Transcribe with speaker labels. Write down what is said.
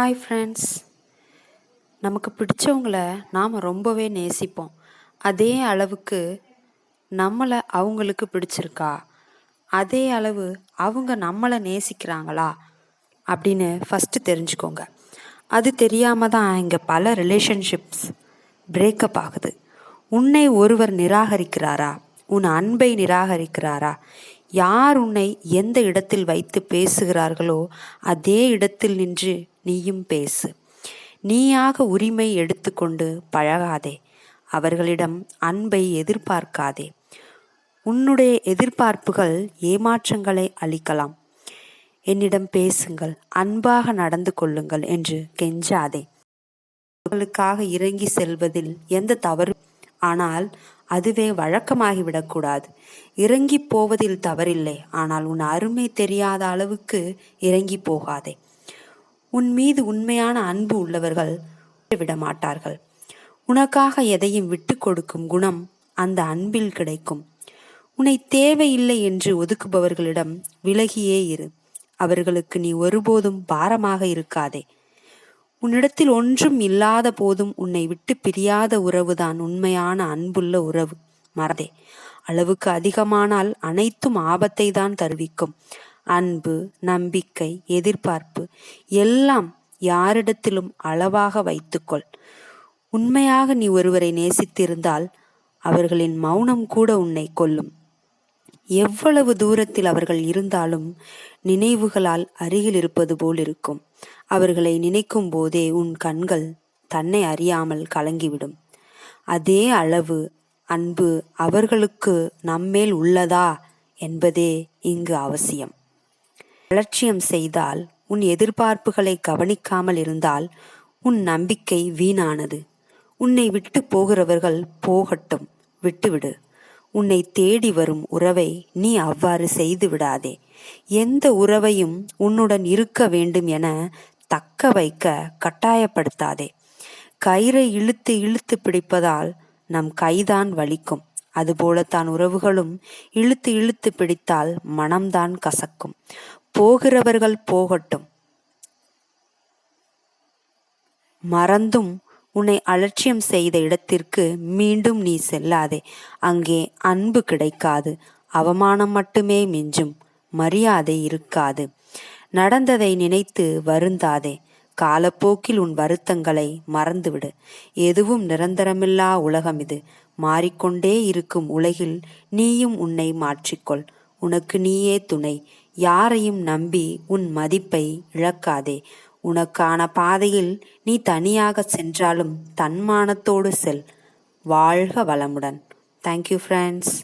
Speaker 1: Hi friends நமக்கு பிடிச்சவங்கள நாம் ரொம்பவே நேசிப்போம். அதே அளவுக்கு நம்மளை அவங்களுக்கு பிடிச்சிருக்கா? அதே அளவு அவங்க நம்மளை நேசிக்கிறாங்களா? அப்படின்னு ஃபஸ்ட்டு தெரிஞ்சுக்கோங்க. அது தெரியாமல் தான் இங்கே பல ரிலேஷன்ஷிப்ஸ் பிரேக்கப் ஆகுது. உன்னை ஒருவர் நிராகரிக்கிறாரா? உன் அன்பை நிராகரிக்கிறாரா? யார் உன்னை எந்த இடத்தில் வைத்து பேசுகிறார்களோ அதே இடத்தில் நின்று நீயும் பேசு. நீயாக உரிமை எடுத்துக்கொண்டு பழகாதே. அவர்களிடம் அன்பை எதிர்பார்க்காதே. உன்னுடைய எதிர்பார்ப்புகள் ஏமாற்றங்களை அளிக்கலாம். என்னிடம் பேசுங்கள் அன்பாக நடந்து கொள்ளுங்கள் என்று கெஞ்சாதே. அவர்களுக்காக இறங்கி செல்வதில் எந்த தவறு ஆனால் அதுவே வழக்கமாகிவிடக்கூடாது. இறங்கி போவதில் தவறில்லை. ஆனால் உன் அருமை தெரியாத அளவுக்கு இறங்கி போகாதே. உன் மீது உண்மையான அன்பு உள்ளவர்கள் விட மாட்டார்கள் உனக்காக எதையும் விட்டு கொடுக்கும் குணம் அந்த அன்பில் கிடைக்கும். உன்னை தேவையில்லை என்று ஒதுக்குபவர்களிடம் விலகியே இரு. அவர்களுக்கு நீ ஒருபோதும் பாரமாக இருக்காதே. உன்னிடத்தில் ஒன்றும் இல்லாத போதும் உன்னை விட்டு பிரியாத உறவுதான் உண்மையான அன்புள்ள உறவு. மறதே அளவுக்கு அதிகமானால் அனைத்தும் ஆபத்தை தான் தருவிக்கும். அன்பு நம்பிக்கை எதிர்பார்ப்பு எல்லாம் யாரிடத்திலும் அளவாக வைத்துக்கொள். உண்மையாக நீ ஒருவரை நேசித்திருந்தால் அவர்களின் மௌனம் கூட உன்னை கொல்லும். எவ்வளவு தூரத்தில் அவர்கள் இருந்தாலும் நினைவுகளால் அருகில் இருப்பது போல் இருக்கும். அவர்களை நினைக்கும் போதே உன் கண்கள் தன்னை அறியாமல் கலங்கிவிடும். அதே அளவு அன்பு அவர்களுக்கு நம்மேல் உள்ளதா என்பதே இங்கு அவசியம். அலட்சியம் செய்தால் உன் எதிர்பார்ப்புகளை கவனிக்காமல் இருந்தால் உன் நம்பிக்கை வீணானது. உன்னை விட்டு போகிறவர்கள் போகட்டும் விட்டுவிடு. உன்னை தேடி வரும் உறவை நீ அவ்வாறு செய்து விடாதே. எந்த உறவையும் உன்னுடன் இருக்க வேண்டும் என தக்க வைக்க கட்டாயப்படுத்தாதே. கயிறை இழுத்து இழுத்து பிடிப்பதால் நம் கைதான் வலிக்கும். அதுபோலத்தான் உறவுகளும் இழுத்து இழுத்து பிடித்தால் மனம்தான் கசக்கும். போகிறவர்கள் போகட்டும். மறந்தும் உன்னை அலட்சியம் செய்த இடத்திற்கு மீண்டும் நீ செல்லாதே. அங்கே அன்பு கிடைக்காது அவமானம் மட்டுமே மிஞ்சும் மரியாதை இருக்காது. நடந்ததை நினைத்து வருந்தாதே. காலப்போக்கில் உன் வருத்தங்களை மறந்துவிடு. எதுவும் நிரந்தரமில்லா உலகம் இது. மாறிக்கொண்டே இருக்கும் உலகில் நீயும் உன்னை மாற்றிக்கொள். உனக்கு நீயே துணை. யாரையும் நம்பி உன் மதிப்பை இழக்காதே. உனக்கான பாதையில் நீ தனியாக சென்றாலும் தன்மானத்தோடு செல். வாழ்க வளமுடன். Thank you friends